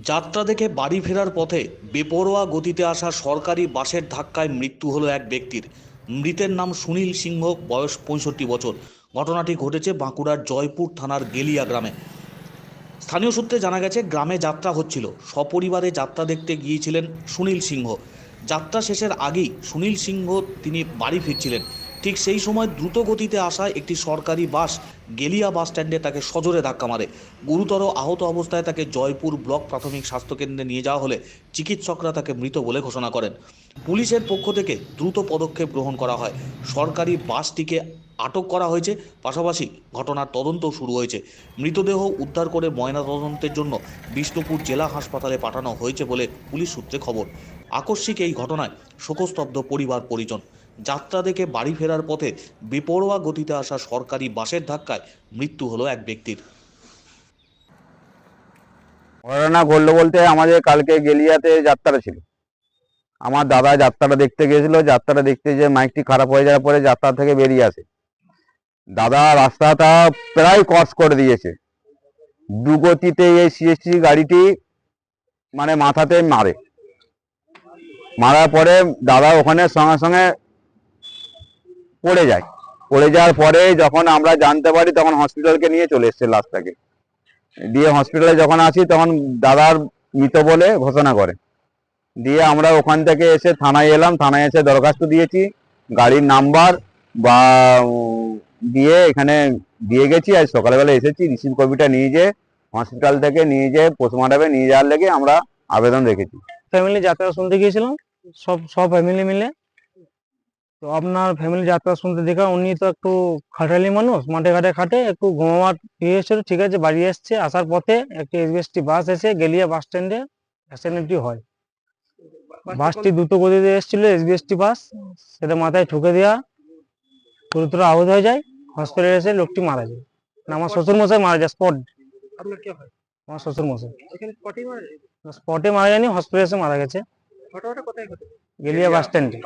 যাত্রা দেখে বাড়ি ফেরার পথে বেপরোয়া গতিতে আসা সরকারি বাসের ধাক্কায় মৃত্যু হলো এক ব্যক্তির। মৃতের নাম সুনীল সিংহ, বয়স পঁয়ষট্টি বছর। ঘটনাটি ঘটেছে বাঁকুড়ার জয়পুর থানার গেলিয়া গ্রামে। স্থানীয় সূত্রে জানা গেছে, গ্রামে যাত্রা হচ্ছিল। সপরিবারে যাত্রা দেখতে গিয়েছিলেন সুনীল সিংহ। যাত্রা শেষের আগেই সুনীল সিংহ তিনি বাড়ি ফিরছিলেন। ঠিক সেই সময় দ্রুত গতিতে আসা একটি সরকারি বাস গেলিয়া বাস স্ট্যান্ডে তাকে সজোরে ধাক্কা মারে। গুরুতর আহত অবস্থায় তাকে জয়পুর ব্লক প্রাথমিক স্বাস্থ্যকেন্দ্রে নিয়ে যাওয়া হলে চিকিৎসকরা তাকে মৃত বলে ঘোষণা করেন। পুলিশের পক্ষ থেকে দ্রুত পদক্ষেপ গ্রহণ করা হয়। সরকারি বাসটিকে আটক করা হয়েছে। পাশাপাশি ঘটনার তদন্ত শুরু হয়েছে। মৃতদেহ উদ্ধার করে ময়নাতদন্তের জন্য বিষ্ণুপুর জেলা হাসপাতালে পাঠানো হয়েছে বলে পুলিশ সূত্রে খবর। আকস্মিক এই ঘটনায় শোকস্তব্ধ পরিবার পরিজন। যাত্রা দেখে বাড়ি ফেরার পথে বেপরোয়া গতিতে আসা সরকারি বাসের ধাক্কায় মৃত্যু হলো এক ব্যক্তির। ঘটনা ঘটলো বলতে আমাদের কালকে গেলিয়াতে যাত্রা ছিল। আমার দাদা যাত্রাটা দেখতে গেছিল যাত্রাটা দেখতে যে মাইকটি খারাপ হয়ে যাওয়ার পরে যাত্রা থেকে বেরিয়ে আসে। দাদা রাস্তাটা প্রায় ক্রস করে দিয়েছে। দুগতিতে এই সিএসটি গাড়িটি মানে মাথাতে মারে। মারার পরে দাদা ওখানে সঙ্গে সঙ্গে পড়ে যায়। পড়ে যাওয়ার পরে যখন আমরা জানতে পারি, তখন হসপিটালকে নিয়ে চলে এসছে লাশটাকে দিয়ে হসপিটালে যখন আসি, তখন দাদার মৃত বলে ঘোষণা করে। দিয়ে আমরা ওখান থেকে এসে থানায় এলাম। থানায় এসে দরখাস্ত দিয়েছি। গাড়ির নাম্বার বা দিয়ে এখানে দিয়ে গেছি। আজ সকালবেলা এসেছি। রিসিভ কপিটা নিয়ে যেয়ে হসপিটাল থেকে নিয়ে যেয়ে পোস্টমর্টমে নিয়ে যাওয়ার লেগে আমরা আবেদন রেখেছি। ফ্যামিলি যাত্রা শুনতে গিয়েছিলাম? সব সব ফ্যামিলি মিলে? তো আপনার ফ্যামিলি যাত্রা শুনতে দেখা উনি তো একটু খাটালি মানুষ মাঠে ঘাটে খাটে একটু ঘুমাবার ইয়ে ছিল ঠিক আছে বাড়ি এসছে আসার পথে একটি এসবিএসটি বাস এসে গেলিয়া বাস স্ট্যান্ডে অ্যাক্সিডেন্টটি হয়। বাসটি দ্রুত গতিতে এসেছিল এসবিএসটি বাস সেটা মাথায় ঠুকে দেওয়া গুরুতর আহত হয়ে যায় হসপিটালে এসে লোকটি মারা যায়। না আমার শ্বশুর মশাই মারা যায় স্পট আপনার কে হয়? আমার শ্বশুর মশাই। স্পটে মারা যায়নি হসপিটালে এসে মারা গেছে। ঘটনাটা কোথায় গেলিয়া বাস স্ট্যান্ডে